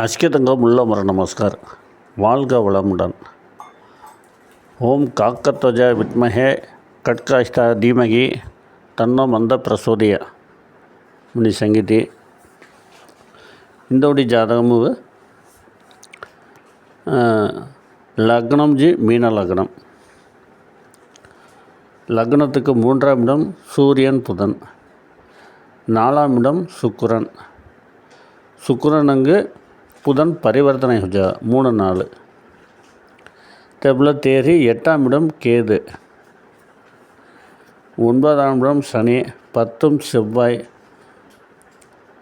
அஷ்கிதங்கம் உள்ளமர நமஸ்கார். வாழ்க வளமுடன். ஓம் காக்கத்வஜ வித்மகே கட்காஷ்டா தீமகி தன்ன மந்த பிரசோதிய. முனி சங்கீதி. இந்தோடி ஜாதகமு லக்னம் ஜி மீன லக்னம். லக்னத்துக்கு மூன்றாம் இடம் சூரியன் புதன். நாலாம் இடம் சுக்குரன். சுக்கரன் அங்கு புதன் பரிவர்த்தனை ஹுஜா மூணு நாலு. டெப்ல தேரி எட்டாம் இடம் கேது. ஒன்பதாம் இடம் சனி பத்தும் செவ்வாய்.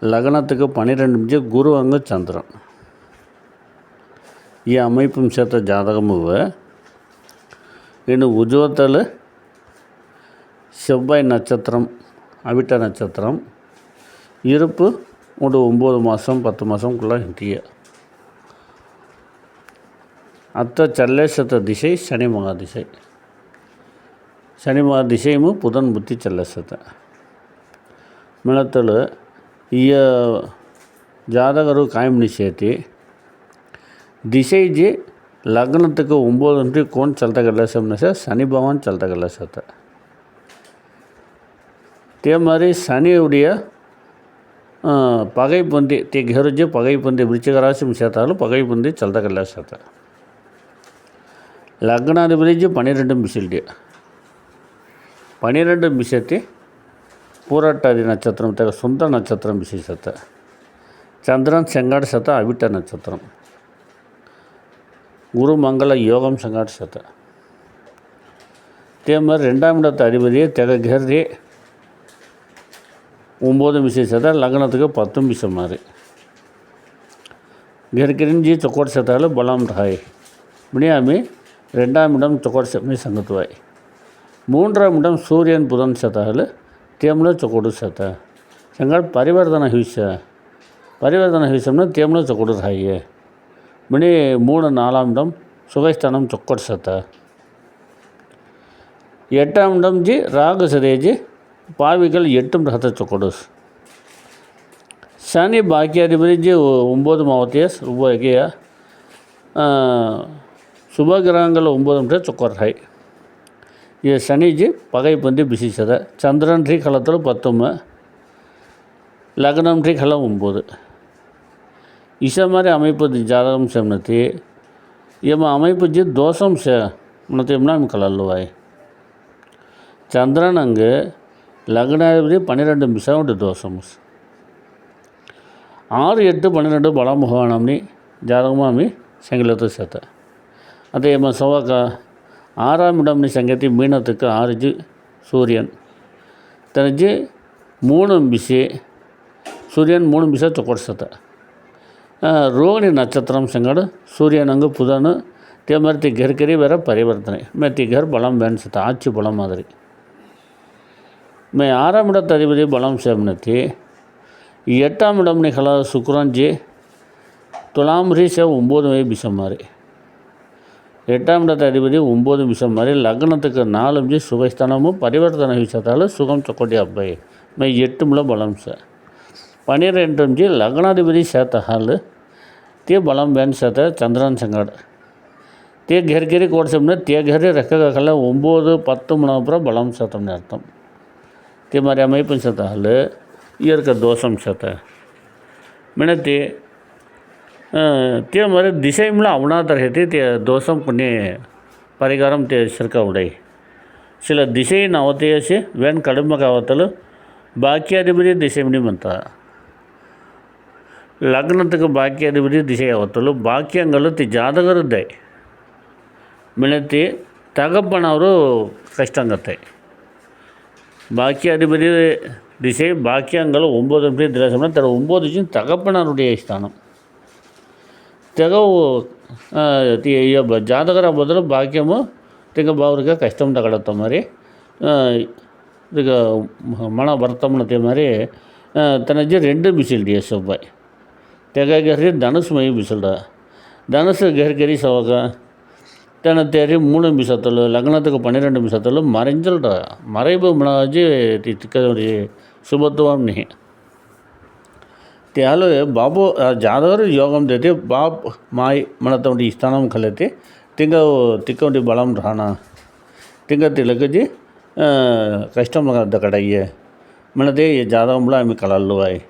லக்னத்துக்கு பன்னிரெண்டு நிமிஷம் குரு அங்கு சந்திரன். ഈ അമ്മയിപ്പം ചേർത്ത ജാതകമുവ് ഇന്ന് ഉജ്വത്തൽ செவ்வாய் நட்சத்திரம் அவிட்ட நட்சத்திரம். இருப்பு உங்களுக்கு ஒம்பது மாதம் பத்து மாதம்குள்ளே ஹிந்திய. அத்த சல்லசத்த திசை சனி மகா திசை. சனி மகா திசையும் புதன் புத்தி சல்லசத்தை ಮಿಳತಲು ಈಗ ಜಾತಕರು ಕಾಯಂ ನಿಷೇತಿ லக்னத்துக்கு ಲಗ್ನಕ್ಕೆ ಒಂಬತ್ತು నుండి ಕೋನ್ ಚಲತಗಲ್ಲಸಮ್ನ ಸರ್ சனி பகவான் சலத்தகல்லசத்தை அதே மாதிரி சனியுடைய पगाई पण ते ते घर जे पगाई पण ते விருச்சிகராசி சேர்த்தாலும் பகை பந்து சல்தகல்ல சேர்த்தார் லக்னாதிபதி பன்னிரெண்டும் மிசில்டே பன்னிரெண்டும் மிசத்தை பூராட்டாதி நட்சத்திரம் தக சொந்த நட்சத்திரம் விசேஷத்தை சந்திரன் செங்காடு சத்த அவிட்ட நட்சத்திரம் குரு மங்கள யோகம் செங்காடு சத்த அதே மாதிரி ரெண்டாம் இடத்து அதிபதியே தெக கர்தே ஒம்பதும் விசை சேர்த்தால் லக்னத்துக்கு பத்தும் விசை மாதிரி గిరిగిరించి తొక్కటి శతాలు బలం రాయి బినియామి రెండాం ఇడం తొక్కటి మీ సంగతువాయి మూండ్రాం ఇడం సూర్యన్ బుధన్ శతాలు తేమలో తొక్కడు శత సంగ పరివర్తన హింస పరివర్తన హింసంలో తేమలో తొక్కడు రాయి బిని మూడు నాలాం ఇడం సుఖస్థానం తొక్కటి శత ఎట్టాం ఇడం జి రాగు సరేజి பாவிகள் எட்டும் ரகத்தை கொடுஸ் சனி பாக்கியாதிபதி ஜி ஒம்பது மாவத்தியஸ் உபயோகிய சுபகிரகங்கள் ஒம்பது சொக்கர்ஹை இது சனிஜி பகை பந்தி பிசிச்சத சந்திரன் ரீ களத்தில் பத்தொம்பது லக்னம் ரீ களம் ஒம்பது. இசை மாதிரி அமைப்பு ஜாதகம் செம்னத்தி எம் அமைப்புச்சு ஜி தோஷம் செ முன்னத்தையும்னா கலல்லுவாய். சந்திரன் அங்கே லக்னாதிபதி பன்னிரெண்டு మిశ్రమటి ஆறு எட்டு பன்னிரெண்டு పన్నెండు బలముహోణంని జాతకమామి சங்கிலத்தை சேர்த்தேன் அதே மாதிரி సోక ஆறாம் இடம்னு சங்கத்தி மீனத்துக்கு ஆறுஜி சூரியன். தெரிஞ்சு மூணு பிசி சூரியன் மூணு பிச தொக்கொடிசத்த ரோகிணி நட்சத்திரம் சங்கடு சூரியனங்கு புதனு புதன் மாதிரி தி கர்கரி வேறு பரிவர்த்தனை. மே கர் பலம் வேணும் சத்த ஆட்சி பலம் மாதிரி. ஆறாம் இடத்ததிபதி பலம் சேம்னத்தி எட்டாம் இடம் நிகழ சுக்ரன்ஜி துலாம் ரீச ஒம்பது மை பிசம் மாதிரி எட்டாம் இடத்து அதிபதி ஒம்பது பிசம் மாதிரி லக்னத்துக்கு நாலஞ்சு சுபஸ்தானமும் பரிவர்த்தனை விஷயத்தால் சுகம் சொக்கோட்டி அப்பாய் எட்டு எட்டுமில் பலம் சார் பன்னிரெண்டஞ்சு லக்னாதிபதி சேத்த ஹாலு பலம் வேன் சேத்த சந்திரன் சங்காடு தே கெர்கெரி கோட்சம்னா தே கெரி ரெக்ககல ஒம்பது பத்து மூணு அப்புறம் பலம் சேத்தம்னு அர்த்தம். તે મારી આમાં એ પણ છતાં હાલે ઈયર કર દોષમ છતાં મિણતી તે મારે திசைம்ல அவுணாதர் ஹேத்தி தே தோஷம் புண்ணி பரிகாரம் தே சிறக்கவுடை சில திசை நவத்தேசி வேன் கடும காவத்தல் பாக்கியாதிபதி திசைம்னி மந்தா. லக்னத்துக்கு பாக்கியாதிபதி திசை ஆவத்தಲು ಬಾಕ್ಯಗಳು ತಿ ಜಾತಕರದ್ದೇ ಮಿಣತಿ ತಗಪ್ಪನವರು ಕಷ್ಟಂಗತ್ತೆ பாக்கியாதிபதி திசை பாக்கியங்கள் ஒம்பது அப்படியே திராசம்னா தன் ஒம்பது திசையும் தகப்பனாருடைய ஸ்தானம் ತೆಗವು ಜಾತಕರ ಬದಲು ಭಾಗ್ಯಮು ತೆಗ ಬಾವ್ರಿಗೆ ಕಷ್ಟಮ್ ತಗೊಳತ್ತ ಮಾರಿ ಈಗ ಮಣ ಬರ್ತಾಮನತೆ ಮಾರಿ ತನಜ್ಜಿ ರೆಂಡು ಬಿಸಿಲ್ಡಿ ಸೊಬ್ಬಾಯಿ ತೆಗ ಗರಿ ಧನುಸ್ ಮೈ ಬಿಸಿಲ್ಡ ಧನುಸು ಗರಿ ಗರಿ ಸವಾಗ இத்தனை தேதி மூணு மிசத்தில் லக்னத்துக்கு பன்னிரெண்டு மிசத்தில் மறைஞ்சல்டா மறைபு மினாஜி திக்கதோடி శుభత్వం ని త్యాలు బాబు జాదవరు యోగం తెతే బాప్ మాయ్ మనతోటి స్థానం కలితే తింగ తిక్కంటి బలం రానా తింగ తిలకజి కష్టం దక్కడయ్యే మనది జాతకంలో ఆమె కళలు అయి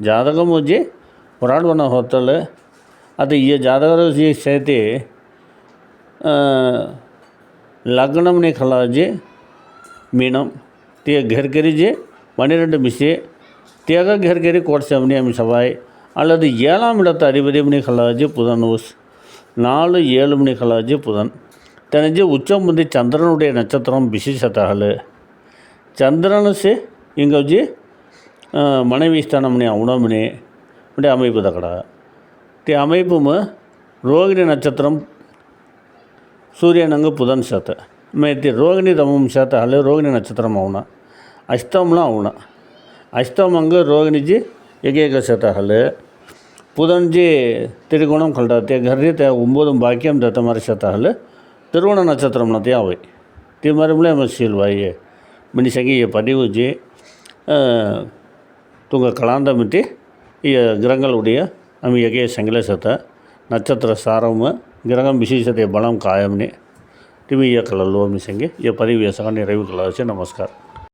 జాతకం వచ్చి పురాడు మన హోటల్ అది ఈ జాతకరు చేస్తే લગ્નમને ખલાજે மீனம் તે ઘેર કરી જે பன்னிரெண்டு மிஸ்ஸே தியாக கெர்கரி கோட்சாமணி அமிசபாய் அல்லது ஏழாம் இடத்து அதிபதி மணி கலாஜி புதன் ஊஸ் நாலு ஏழு மணி கலாஜி புதன் தெரிஞ்சு உச்சம் வந்து சந்திரனுடைய நட்சத்திரம் விசேஷத்தகல் சந்திரனுசு இங்கே வச்சு மனைவி ஸ்தானம்னி அவனோமினி இப்படி அமைப்பு தக்கடா தி அமைப்பும் ரோகிணி நட்சத்திரம் ಸೂರ್ಯನಂಗೆ ಪುಧನ್ ಶಾತ ಮೇತಿ ರೋಹಿಣಿ ರಮಂ ಶಾತ ಅಲ್ಲೇ ரோகிணி நட்சத்திரம் ಅವನ ಅಷ್ಟಮ್ಲ ಅವನ ಅಷ್ಟಮಂಗೆ ರೋಹಿಣಿಜಿ ரோகிணிஜி ಶಾತ ಅಲ್ಲೇ புதன்ஜி திரிகோணம் கண்டாத்தே கர்ரி தே ஒம்போதும் பாக்கியம் தத்த மாதிரி சத்தால் திருவோண நட்சத்திரம் நத்தியா அவை. தி மருமலே மசீல் வாயே மினிசங்கி இய பதிவுஜி தூங்க கலாந்தமித்தி இய கிரகங்களுடைய அமி எகே சங்கில சேத்த நட்சத்திர சாரமும் గిరగం విశేషతే బలం కాయమని టీవీ కళలో మిసంగి ఈ పది వేసంగా నేను రవి కళ నమస్కారం